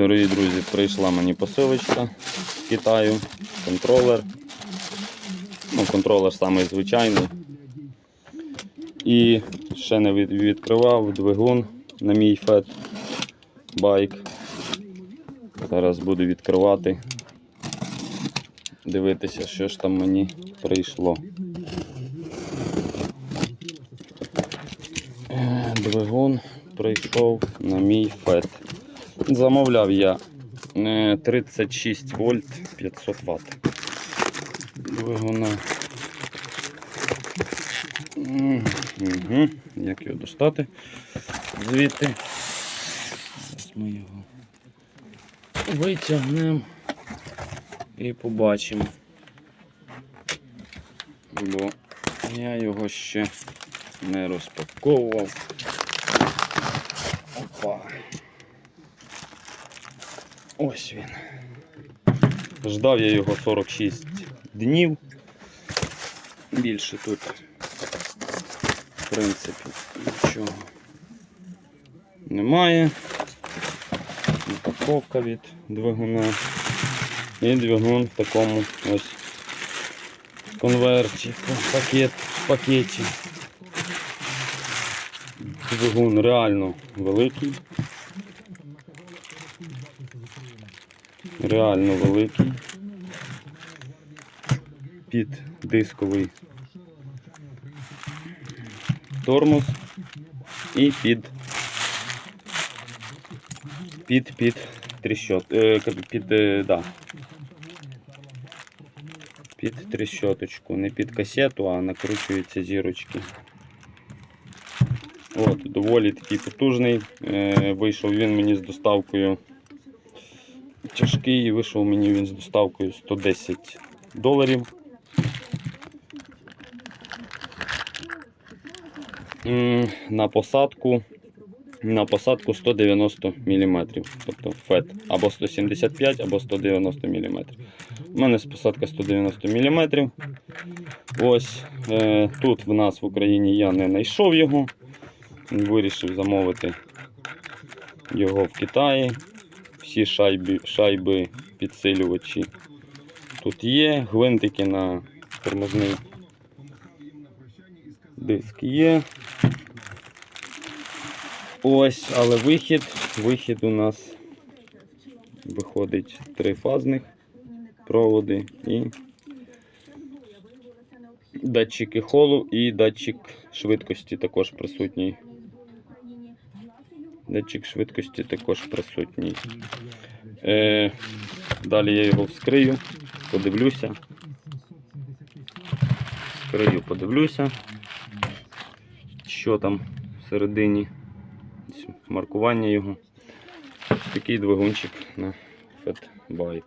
Дорогі друзі, прийшла мені посилочка з Китаю, контролер. Ну, контролер самий звичайний. І ще не відкривав двигун на мій фет байк. Зараз буду відкривати, дивитися, що ж там мені прийшло. Е, Двигун прийшов на мій фет. Замовляв я е, 36 вольт 500 Вт. Двигуна. Угу. Як його достати звідти? Зараз ми його витягнемо і побачимо. Бо я його ще не розпаковував. Опа. Ось він. Ждав я його 46 днів. Більше тут, в принципі, нічого немає. Упаковка від двигуна. І двигун в такому ось конверті, пакет, пакеті. Двигун реально великий. Реально великий. Під дисковий тормоз і під під під тріщот. Е, під, е, да. Під тріщоточку. Не під касету, а накручуються зірочки. От, доволі такий потужний. Е, вийшов він мені з доставкою тяжкий, вийшов мені він з доставкою 110 доларів. На посадку на посадку 190 мм. Тобто фет або 175, або 190 мм. У мене посадка 190 мм. Ось е, тут в нас в Україні я не знайшов його. Вирішив замовити його в Китаї. Всі шайби, шайби підсилювачі тут є. Гвинтики на тормозний диск є. Ось, але вихід, вихід у нас виходить трифазних проводи і датчики холу і датчик швидкості також присутній. Датчик швидкості також присутній. Е, далі я його вскрию, подивлюся. Вскрию, подивлюся, що там всередині. Маркування його. Такий двигунчик на фетбайк.